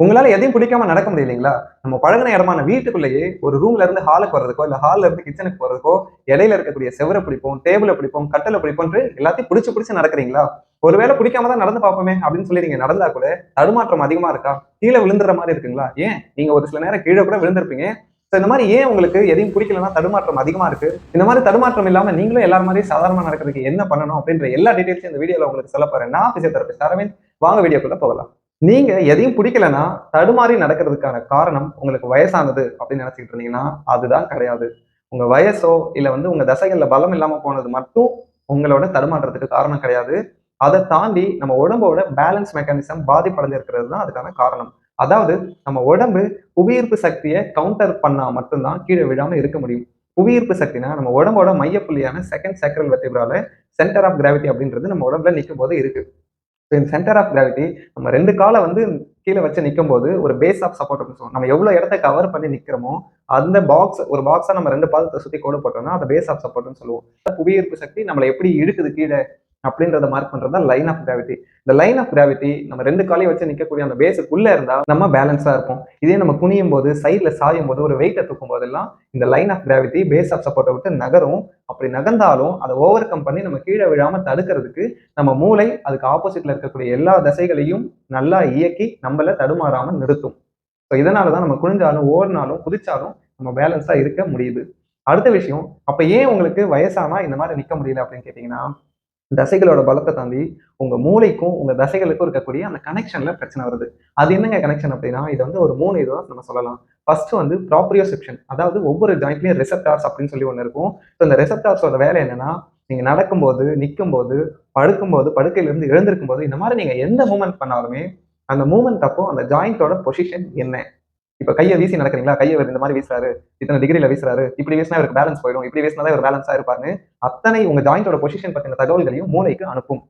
உங்களால எதையும் பிடிக்காம நடக்க முடியலைங்களா நம்ம பழகின இடமான வீட்டுக்குள்ளேயே ஒரு ரூம்ல இருந்து ஹாலுக்கு வர்றதுக்கோ இல்ல ஹால்ல இருந்து கிச்சனுக்கு போறதுக்கோ இடையில இருக்கக்கூடிய செவரை பிடிப்போம் டேபிளை பிடிப்போம் கட்டளை பிடிப்போம்ன்று எல்லாத்தையும் பிடிச்சு பிடிச்சு நடக்கிறீங்களா? ஒருவேளை பிடிக்காம தான் நடந்து பார்ப்போமே அப்படின்னு சொல்லி நீங்க நடந்தா கூட தடுமாற்றம் அதிகமா இருக்கா? கீழே விழுந்துற மாதிரி இருக்குங்களா? ஏன்? நீங்க ஒரு சில நேரம் கீழே கூட விழுந்திருப்பீங்க. ஸோ இந்த மாதிரி ஏன் உங்களுக்கு எதையும் பிடிக்கலன்னா தடுமாற்றம் அதிகமா இருக்கு? இந்த மாதிரி தடுமாற்றம் இல்லாம நீங்களும் எல்லாரும் மாதிரி சாதாரணமா நடக்கிறதுக்கு என்ன பண்ணணும் அப்படின்ற எல்லா டீடைல்ஸும் இந்த வீடியோல உங்களுக்கு சொல்ல போறேன். நான் பிசியோதெரபிஸ்ட் அரவிந்த். வாங்க வீடியோக்குள்ள போகலாம். நீங்க எதையும் பிடிக்கலன்னா தடுமாறி நடக்கிறதுக்கான காரணம் உங்களுக்கு வயசானது அப்படின்னு நினைச்சிட்டு இருந்தீங்கன்னா அதுதான் கிடையாது. உங்க வயசோ இல்ல வந்து உங்க தசைகள்ல பலம் இல்லாம போனது மட்டும் உங்களோட தடுமாற்றத்துக்கு காரணம் கிடையாது. அதை தாண்டி நம்ம உடம்போட பேலன்ஸ் மெக்கானிசம் பாதிப்படைஞ்சிருக்கிறது தான் அதுக்கான காரணம். அதாவது நம்ம உடம்பு புவியீர்ப்பு சக்தியை கவுண்டர் பண்ணா மட்டும்தான் கீழே விழாம இருக்க முடியும். புவியீர்ப்பு சக்தினா நம்ம உடம்போட மையப்புள்ளியான செகண்ட் சேக்கரல் வெட்டிபிரால சென்டர் ஆஃப் கிராவிட்டி அப்படின்றது நம்ம உடம்புல நிற்கும் போது இருக்கு. இந்த சென்டர் ஆஃப் கிராவிட்டி நம்ம ரெண்டு காலை வந்து கீழே வச்சு நிற்கும் போது ஒரு பேஸ் ஆஃப் சப்போர்ட் அப்படின்னு சொல்லுவோம். நம்ம எவ்வளோ இடத்த கவர் பண்ணி நிற்கிறோமோ அந்த பாக்ஸ் ஒரு பாக்ஸாக நம்ம ரெண்டு பாதத்தை சுற்றி கோடு போட்டோம்னா அதை பேஸ் ஆஃப் சப்போர்ட்னு சொல்லுவோம். புவியீர்ப்பு சக்தி நம்மளை எப்படி இழுக்குது கீழே? அப்படின்றத மார்க் பண்றது தான் லைன் ஆஃப் கிராவிட்டி இந்த லைன் ஆஃப் கிராவிட்டி நம்ம ரெண்டு காலையும் வச்சு நிற்கக்கூடிய அந்த பேஸுக்குள்ள இருந்தா நம்ம பேலன்ஸா இருக்கும் இதே நம்ம குனியும் போது சைட்ல சாயும் போது ஒரு வெயிட்டை தூக்கும் போதெல்லாம் இந்த line of gravity base of சப்போர்ட்டை விட்டு நகரும். அப்படி நகர்ந்தாலும் அதை ஓவர் கம் பண்ணி நம்ம கீழே விழாம தடுக்கிறதுக்கு நம்ம மூளை அதுக்கு ஆப்போசிட்ல இருக்கக்கூடிய எல்லா தசைகளையும் நல்லா இயக்கி நம்மள தடுமாறாம நிறுத்தும். ஸோ இதனால தான் நம்ம குனிஞ்சாலும் ஓடினாலும் குதிச்சாலும் நம்ம பேலன்ஸா இருக்க முடியுது. அடுத்த விஷயம் அப்ப ஏன் உங்களுக்கு வயசானா இந்த மாதிரி நிக்க முடியல அப்படின்னு கேட்டீங்கன்னா தசைகளோட பலத்தை தாண்டி உங்க மூளைக்கும் உங்க தசைகளுக்கும் இருக்கக்கூடிய அந்த கனெக்ஷன்ல பிரச்சனை வருது. அது என்னங்க கனெக்ஷன் அப்படின்னா இது வந்து ஒரு மூணு இதுவாக நம்ம சொல்லலாம். ஃபர்ஸ்ட் வந்து ப்ராப்ரியோசெப்ஷன் அதாவது ஒவ்வொரு ஜாயிண்ட்லயும் ரெசப்டார்ஸ் அப்படின்னு சொல்லி ஒன்று இருக்கும். ஸோ இந்த ரெசப்டார்ஸோட வேலை என்னன்னா நீங்க நடக்கும்போது நிற்கும்போது படுக்கும்போது படுக்கையிலிருந்து எழுந்திருக்கும் போது இந்த மாதிரி நீங்க எந்த மூமெண்ட் பண்ணாலுமே அந்த மூமெண்ட் அப்போ அந்த ஜாயிண்டோட பொசிஷன் என்ன? இப்ப கையை வீசி நடக்கிறீங்களா? கையை இந்த மாதிரி வீசுறாரு இத்தனை டிகிரியில வீசுறாரு இப்படி வீசினா இவருக்கு பேலன்ஸ் போயிடும் இப்படி வீசினா இவர் பேலன்ஸா இருப்பாருன்னு அத்தனை உங்க ஜாயிண்டோட பொசிஷன் பத்தின தகவல்களையும் மூளைக்கு அனுப்பும்.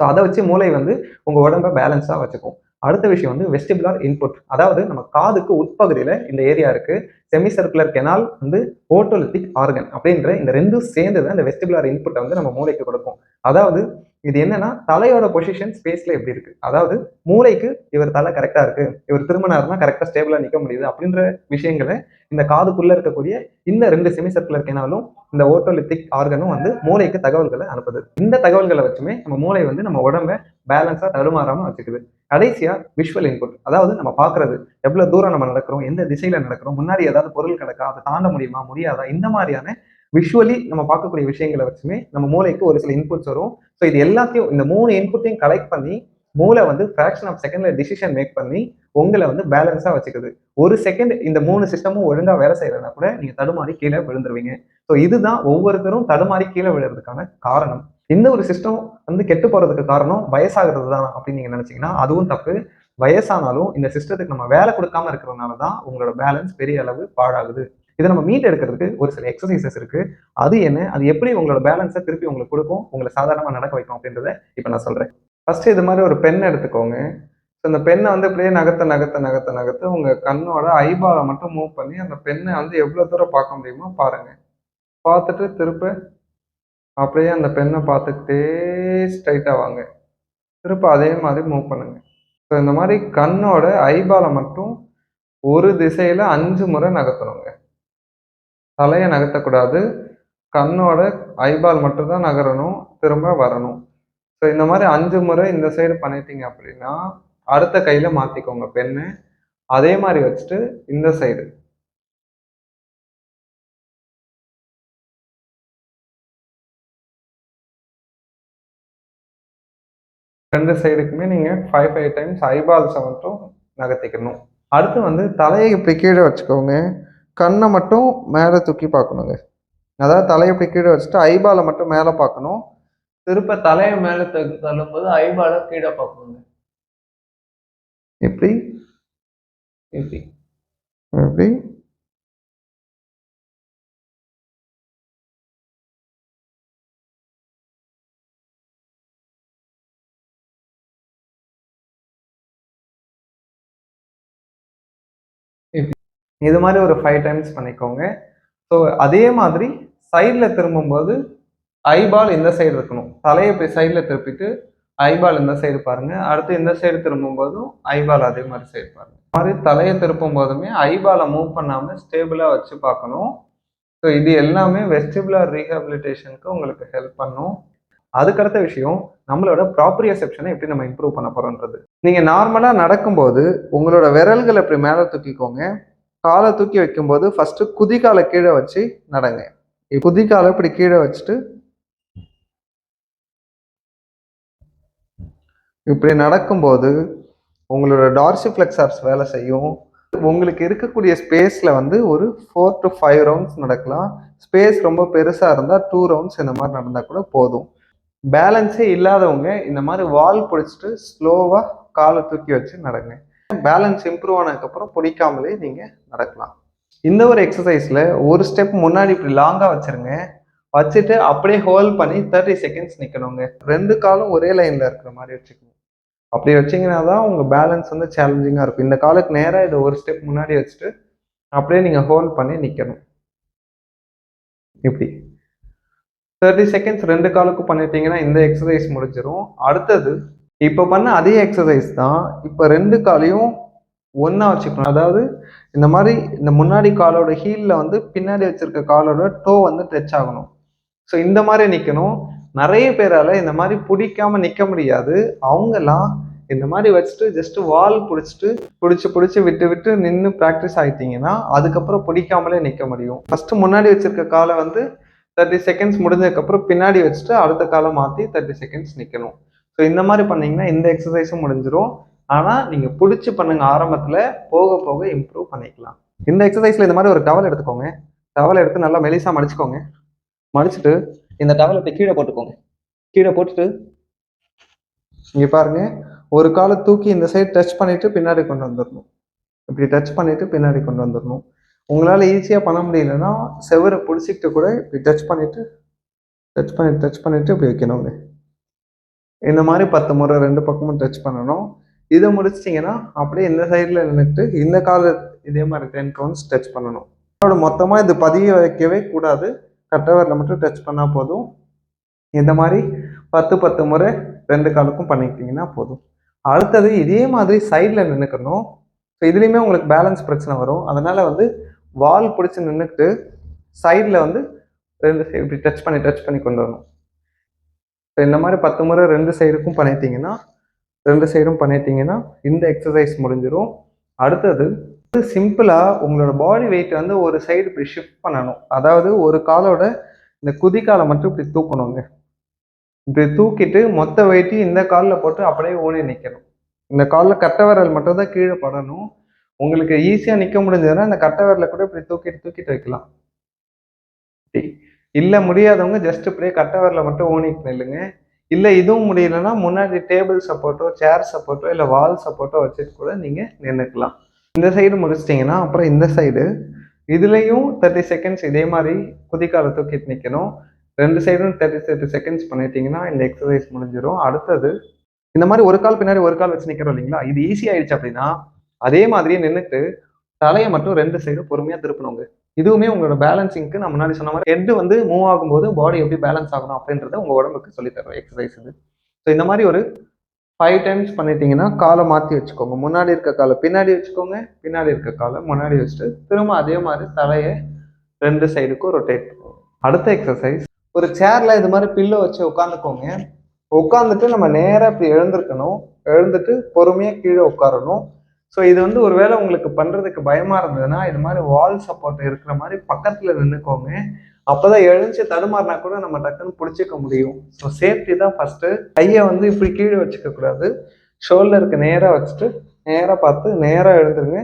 ஸோ அதை வச்சு மூளை வந்து உங்க உடம்ப பேலன்ஸா வச்சுக்கும். அடுத்த விஷயம் வந்து வெஸ்டிபுலார் இன்புட் அதாவது நம்ம காதுக்கு உட்பகுதியில இந்த ஏரியா இருக்கு செமி சர்க்குலர் கெனால் வந்து ஓட்டோலிட்டிக் ஆர்கன் அப்படின்ற இந்த ரெண்டும் சேர்ந்து தான் இந்த வெஸ்டிபுலார் இன்புட்டை வந்து நம்ம மூளைக்கு கொடுக்கும். அதாவது இது என்னன்னா தலையோட பொசிஷன் ஸ்பேஸ்ல எப்படி இருக்கு? அதாவது மூளைக்கு இவர் தலை கரெக்டா இருக்கு இவர் திருமணம்னா கரெக்டா ஸ்டேபிளா நிக்க முடியுது அப்படின்ற விஷயங்களை இந்த காதுக்குள்ள இருக்கக்கூடிய இந்த ரெண்டு செமி சர்க்குலர் கேனாலும் இந்த ஓட்டோலித்திக் ஆர்கனும் வந்து மூளைக்கு தகவல்களை அனுப்புது. இந்த தகவல்களை வச்சுமே நம்ம மூளை வந்து நம்ம உடம்ப பேலன்ஸா தடுமாறாம வச்சுக்குது. கடைசியா விஷுவல் இன்புட் அதாவது நம்ம பாக்குறது எவ்வளவு தூரம் நம்ம நடக்கிறோம் எந்த திசையில நடக்கிறோம் முன்னாடி ஏதாவது பொருள் கிடக்கா அதை தாண்ட முடியுமா முடியாதா இந்த மாதிரியான விஷுவலி நம்ம பார்க்கக்கூடிய விஷயங்களை வச்சுமே நம்ம மூளைக்கு ஒரு சில இன்புட்ஸ் வரும். ஸோ இது எல்லாத்தையும் இந்த மூணு இன்புட்டையும் கலெக்ட் பண்ணி மூளை வந்து ஃப்ராக்ஷன் ஆஃப் செகண்ட்ல டிசிஷன் மேக் பண்ணி உங்களை வந்து பேலன்ஸாக வச்சுக்குது. ஒரு செகண்ட் இந்த மூணு சிஸ்டமும் ஒழுங்காக வேலை செய்யலைன்னா கூட நீங்கள் தடுமாறி கீழே விழுந்துருவீங்க. ஸோ இதுதான் ஒவ்வொருத்தரும் தடுமாறி கீழே விழுறதுக்கான காரணம். இந்த ஒரு சிஸ்டம் வந்து கெட்டு போகிறதுக்கு காரணம் வயசாகிறது தான் அப்படின்னு நீங்கள் நினச்சிங்கன்னா அதுவும் தப்பு. வயசானாலும் இந்த சிஸ்டத்துக்கு நம்ம வேலை கொடுக்காம இருக்கிறதுனால தான் உங்களோட பேலன்ஸ் பெரிய அளவு பாழாகுது. இதை நம்ம மீட் எடுக்கிறதுக்கு ஒரு சில எக்ஸசைசஸ் இருக்கு. அது என்ன? அது எப்படி உங்களோட பேலன்ஸை திருப்பி உங்களுக்கு கொடுக்கும்? உங்களை சாதாரணமாக நடக்க வைக்கும் அப்படின்றத இப்போ நான் சொல்கிறேன் ஃபர்ஸ்ட் இது மாதிரி ஒரு பென் எடுத்துக்கோங்க. ஸோ அந்த பெண்ணை வந்து இப்படியே நகர்த்த நகர்த்த நகர்த்த நகர்த்த உங்கள் கண்ணோட ஐபாலை மட்டும் மூவ் பண்ணி அந்த பெண்ணை வந்து எவ்வளோ தூரம் பார்க்க முடியுமோ பாருங்க. பார்த்துட்டு திருப்ப அப்படியே அந்த பெண்ணை பார்த்துக்கிட்டே ஸ்ட்ரைட்டாக வாங்க. திருப்ப அதே மாதிரி மூவ் பண்ணுங்க. ஸோ இந்த மாதிரி கண்ணோட ஐபாலை மட்டும் ஒரு திசையில் அஞ்சு முறை நகர்த்தணுங்க. தலையை நகர்த்தக்கூடாது. கண்ணோட ஐபால் மட்டும்தான் நகரணும். திரும்ப வரணும். ஸோ இந்த மாதிரி அஞ்சு முறை இந்த சைடு பண்ணிட்டீங்க அப்படின்னா அடுத்த கையில் மாற்றிக்கோங்க பெண்ணு அதே மாதிரி வச்சுட்டு இந்த சைடு ரெண்டு சைடுக்குமே நீங்கள் ஃபைவ் ஃபைவ் டைம்ஸ் ஐபால்ஸை மட்டும் நகர்த்திக்கணும். அடுத்து வந்து தலையை இப்படி கீழே வச்சுக்கோங்க. கண்ணை மட்டும் மேலே தூக்கி பார்க்கணுங்க. அதாவது தலையை இப்படி கீழே வச்சுட்டு ஐபாலை மட்டும் மேலே பார்க்கணும். திருப்ப தலையை மேல தூக்கி தள்ளும்போது ஐபால கீழே பார்க்கணுங்க. இப்படி இப்படி இப்படி இது மாதிரி ஒரு ஃபைவ் டைம்ஸ் பண்ணிக்கோங்க. ஸோ அதே மாதிரி சைடில் திரும்பும்போது ஐபால் இந்த சைடு இருக்கணும். தலையை இப்படி சைடில் திருப்பிட்டு ஐபால் இந்த சைடு பாருங்க. அடுத்து இந்த சைடு திரும்பும் போதும் ஐபால் அதே மாதிரி சைடு பாருங்க. மாதிரி தலையை திருப்பும் போதுமே ஐபாலை மூவ் பண்ணாமல் ஸ்டேபிளாக வச்சு பார்க்கணும். ஸோ இது எல்லாமே வெஸ்டிபுலர் ரீஹாபிலிட்டேஷனுக்கு உங்களுக்கு ஹெல்ப் பண்ணும். அதுக்கடுத்த விஷயம் நம்மளோட ப்ராப்ரியசெப்ஷனை எப்படி நம்ம இம்ப்ரூவ் பண்ண போகிறோன்றது நீங்கள் நார்மலாக நடக்கும்போது உங்களோட விரல்களை இப்படி மேலே தூக்கிக்கோங்க. காலை தூக்கி வைக்கும்போது ஃபஸ்ட்டு குதிகாலை கீழே வச்சு நடங்க. குதிகாலை இப்படி கீழே வச்சுட்டு இப்படி நடக்கும்போது உங்களோட டார்சிஃப்ளெக்ஸார்ஸ் வேலை செய்யும். உங்களுக்கு இருக்கக்கூடிய ஸ்பேஸில் வந்து ஒரு ஃபோர் டு ஃபைவ் ரவுண்ட்ஸ் நடக்கலாம். ஸ்பேஸ் ரொம்ப பெருசாக இருந்தால் டூ ரவுண்ட்ஸ் இந்த மாதிரி நடந்தால் கூட போதும். பேலன்ஸே இல்லாதவங்க இந்த மாதிரி வால் பிடிச்சிட்டு ஸ்லோவாக காலை தூக்கி வச்சு நடங்க. பேலன்ஸ் இம்ப்ரூவ் ஆனதுக்கப்புறம் பிடிக்காமலே நீங்கள் நடக்கலாம். இந்த ஒரு எக்ஸசைஸில் ஒரு ஸ்டெப் முன்னாடி இப்படி லாங்காக வச்சுருங்க. வச்சுட்டு அப்படியே ஹோல்ட் பண்ணி தேர்ட்டி செகண்ட்ஸ் நிற்கணுங்க ரெண்டு காலும் ஒரே லைனில் இருக்கிற மாதிரி வச்சுக்கணும் அப்படி வச்சீங்கன்னா தான் உங்கள் பேலன்ஸ் வந்து சேலஞ்சிங்காக இருக்கும். இந்த காலுக்கு நேராக இதை ஒரு ஸ்டெப் முன்னாடி வச்சுட்டு அப்படியே நீங்கள் ஹோல்ட் பண்ணி நிற்கணும் இப்படி. தேர்ட்டி செகண்ட்ஸ் ரெண்டு காலுக்கும் பண்ணிட்டீங்கன்னா இந்த எக்ஸசைஸ் முடிஞ்சிடும் அடுத்தது இப்போ பண்ண அதே எக்ஸசைஸ் தான் இப்போ ரெண்டு காலையும் ஒன்றா வச்சுக்கணும். அதாவது இந்த மாதிரி இந்த முன்னாடி காலோட ஹீலில் வந்து பின்னாடி வச்சிருக்க காலோட டோ வந்து டச் ஆகணும். ஸோ இந்த மாதிரி நிற்கணும் நிறைய பேரால் இந்த மாதிரி பிடிக்காம நிற்க முடியாது. அவங்கெல்லாம் இந்த மாதிரி வச்சுட்டு ஜஸ்ட் வால் பிடிச்சிட்டு பிடிச்சி பிடிச்சி விட்டு விட்டு நின்று ப்ராக்டிஸ் ஆயிட்டீங்கன்னா அதுக்கப்புறம் பிடிக்காமலே நிற்க முடியும். ஃபஸ்ட்டு முன்னாடி வச்சிருக்க காலை வந்து தேர்ட்டி செகண்ட்ஸ் முடிஞ்சதுக்கப்புறம் பின்னாடி வச்சுட்டு அடுத்த காலை மாற்றி தேர்ட்டி செகண்ட்ஸ் நிற்கணும் ஸோ இந்த மாதிரி பண்ணீங்கன்னா இந்த எக்ஸசைஸும் முடிஞ்சிடும் ஆனால் நீங்கள் பிடிச்சி பண்ணுங்க ஆரம்பத்தில் போக போக இம்ப்ரூவ் பண்ணிக்கலாம். இந்த எக்ஸசைஸில் இந்த மாதிரி ஒரு டவல் எடுத்துக்கோங்க. டவல் எடுத்து நல்லா மெலிசாக மடிச்சுக்கோங்க. மடிச்சுட்டு இந்த டவல் இப்படி கீழே போட்டுக்கோங்க. கீழே போட்டுட்டு இங்கே பாருங்க. ஒரு காலை தூக்கி இந்த சைடு டச் பண்ணிட்டு பின்னாடி கொண்டு வந்துடணும் இப்படி டச் பண்ணிட்டு பின்னாடி கொண்டு வந்துடணும் உங்களால் ஈஸியாக பண்ண முடியலன்னா செவரை பிடிச்சிக்கிட்டு கூட இப்படி டச் பண்ணிட்டு டச் பண்ணிட்டு டச் பண்ணிட்டு இப்படி வைக்கணுங்க. இந்த மாதிரி பத்து முறை ரெண்டு பக்கமும் டச் பண்ணணும். இதை முடிச்சிட்டிங்கன்னா அப்படியே இந்த சைடில் நின்றுட்டு இந்த கால இதே மாதிரி டென் கவுண்ட்ஸ் டச் பண்ணணும். அதோட மொத்தமாக இது பதிய வைக்கவே கூடாது. கட்டவரில் மட்டும் டச் பண்ணால் போதும். இந்த மாதிரி பத்து பத்து முறை ரெண்டு காலுக்கும் பண்ணிக்கிட்டிங்கன்னா போதும். அடுத்தது இதே மாதிரி சைடில் நின்றுக்கணும் ஸோ இதுலேயுமே உங்களுக்கு பேலன்ஸ் பிரச்சனை வரும். அதனால் வந்து வால் பிடிச்சி நின்றுக்கிட்டு சைடில் வந்து ரெண்டு இப்படி டச் பண்ணி டச் பண்ணி கொண்டு வரணும். இந்த மாதிரி பத்து முறை ரெண்டு சைடுக்கும் பண்ணிட்டீங்கன்னா ரெண்டு சைடும் பண்ணிட்டீங்கன்னா இந்த எக்ஸசைஸ் முடிஞ்சிடும் அடுத்தது சிம்பிளாக உங்களோட பாடி வெயிட் வந்து ஒரு சைடு இப்படி ஷிஃப்ட் பண்ணணும். அதாவது ஒரு காலோட இந்த குதிக்காலை மட்டும் இப்படி தூக்கணுங்க. இப்படி தூக்கிட்டு மொத்த வெயிட்டையும் இந்த காலில் போட்டு அப்படியே ஓடி நிற்கணும் இந்த காலில் கட்டை விரல் மட்டும் தான் கீழே படணும். உங்களுக்கு ஈஸியாக நிற்க முடிஞ்சதுன்னா இந்த கட்டை விரலை கூட இப்படி தூக்கிட்டு தூக்கிட்டு வைக்கலாம். இல்லை முடியாதவங்க ஜஸ்ட் இப்படியே கட்டவரில் மட்டும் ஓனிட்டு நில்லுங்க. இல்லை இதுவும் முடியலன்னா முன்னாடி டேபிள் சப்போர்ட்டோ சேர் சப்போர்ட்டோ இல்லை வால் சப்போர்ட்டோ வச்சுட்டு கூட நீங்கள் நின்றுக்கலாம் இந்த சைடு முடிச்சிட்டிங்கன்னா அப்புறம் இந்த சைடு இதுலேயும் தேர்ட்டி செகண்ட்ஸ் இதே மாதிரி குதிக்கால தூக்கிட்டு நிற்கணும் ரெண்டு சைடும் தேர்ட்டி தேர்ட்டி செகண்ட்ஸ் பண்ணிட்டீங்கன்னா இந்த எக்ஸசைஸ் முடிஞ்சிடும் அடுத்தது இந்த மாதிரி ஒரு கால் பின்னாடி ஒரு கால் வச்சு நிற்கிறோம் இல்லைங்களா? இது ஈஸி ஆயிடுச்சு அப்படின்னா அதே மாதிரியே நின்றுட்டு தலையை மட்டும் ரெண்டு சைடும் பொறுமையாக திருப்பணுங்க. இதுவுமே உங்களோட பேலன்சிங்க்கு நான் முன்னாடி சொன்ன மாதிரி ஹெட் வந்து மூவ் ஆகும்போது பாடி எப்படி பேலன்ஸ் ஆகணும் அப்படின்றத உங்கள் உடம்புக்கு சொல்லித் எக்ஸசைஸ் இது ஸோ இந்த மாதிரி ஒரு ஃபைவ் டைம்ஸ் பண்ணிட்டீங்கன்னா காலை மாற்றி வச்சுக்கோங்க. முன்னாடி இருக்க காலை பின்னாடி வச்சுக்கோங்க பின்னாடி இருக்க காலை முன்னாடி வச்சுட்டு திரும்ப அதே மாதிரி தலையை ரெண்டு சைடுக்கும் ரொட்டேட் அடுத்த எக்ஸசைஸ் ஒரு சேர்ல இது மாதிரி பில்லு வச்சு உட்காந்துக்கோங்க. உட்காந்துட்டு நம்ம நேராக இப்படி எழுந்திருக்கணும். எழுந்துட்டு பொறுமையாக கீழே உட்காரணும். ஸோ இது வந்து ஒருவேளை உங்களுக்கு பண்ணுறதுக்கு பயமாக இருந்ததுன்னா இது மாதிரி வால் சப்போர்ட் இருக்கிற மாதிரி பக்கத்தில் நின்றுக்கோங்க அப்போ தான் எழுந்துச்சு தடுமாறினா கூட நம்ம டக்குன்னு பிடிச்சிக்க முடியும். ஸோ சேஃப்டி தான் ஃபஸ்ட்டு கையை வந்து இப்படி கீழே வச்சுக்கக்கூடாது ஷோல்டருக்கு நேராக வச்சுட்டு நேராக பார்த்து நேராக எழுந்துருங்க.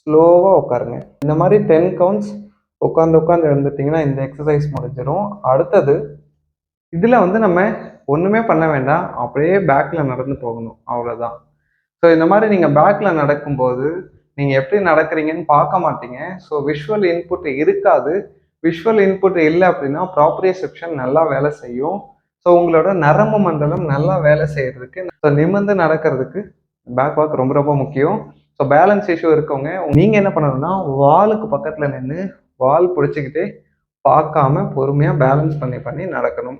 ஸ்லோவாக உட்காருங்க. இந்த மாதிரி டென் கவுண்ட்ஸ் உட்காந்து உட்காந்து எழுந்துட்டிங்கன்னா இந்த எக்ஸசைஸ் முடிஞ்சிடும் அடுத்தது இதில் வந்து நம்ம ஒன்றுமே பண்ண வேண்டாம். அப்படியே பேக்கில் நடந்து போகணும். அவ்வளோதான் ஸோ இந்த மாதிரி நீங்கள் பேக்கில் நடக்கும்போது நீங்கள் எப்படி நடக்கிறீங்கன்னு பார்க்க மாட்டீங்க. ஸோ விஷுவல் இன்புட் இருக்காது. விஷுவல் இன்புட் இல்லை அப்படின்னா ப்ராப்ரியசெப்ஷன் நல்லா வேலை செய்யும். ஸோ உங்களோட நரம்பு மண்டலம் நல்லா வேலை செய்யறதுக்கு ஸோ நிமிர்ந்து நடக்கிறதுக்கு பேக் வாக் ரொம்ப ரொம்ப முக்கியம். ஸோ பேலன்ஸ் இஷ்யூ இருக்கவங்க நீங்கள் என்ன பண்ணணும்னா வாலுக்கு பக்கத்தில் நின்று வால் பிடிச்சிக்கிட்டே பார்க்காம பொறுமையாக பேலன்ஸ் பண்ணி பண்ணி நடக்கணும்.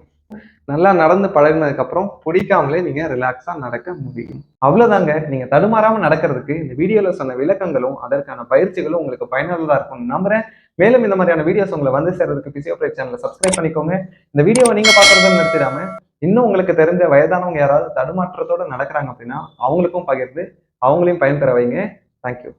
நல்லா நடந்து பழகினதுக்கப்புறம் பிடிக்காமலே நீங்க ரிலாக்ஸா நடக்க முடியும். அவ்வளவுதாங்க. நீங்க தடுமாறாம நடக்கிறதுக்கு இந்த வீடியோவில் சொன்ன விளக்கங்களும் அதற்கான பயிற்சிகளும் உங்களுக்கு பயனுள்ளதா இருக்கும் நம்புறேன். மேலும் இந்த மாதிரியான வீடியோஸ் உங்களை வந்து சேர்றதுக்கு பிசியோபிரேக் சேனலை சப்ஸ்கிரைப் பண்ணிக்கோங்க. இந்த வீடியோவை நீங்க பாக்குறதுன்னு நிறுத்திடாம இன்னும் உங்களுக்கு தெரிஞ்ச வயதானவங்க யாராவது தடுமாற்றத்தோட நடக்கிறாங்க அப்படின்னா அவங்களுக்கும் பகிர்ந்து அவங்களையும் பயன்பெற வைங்க. தேங்க்யூ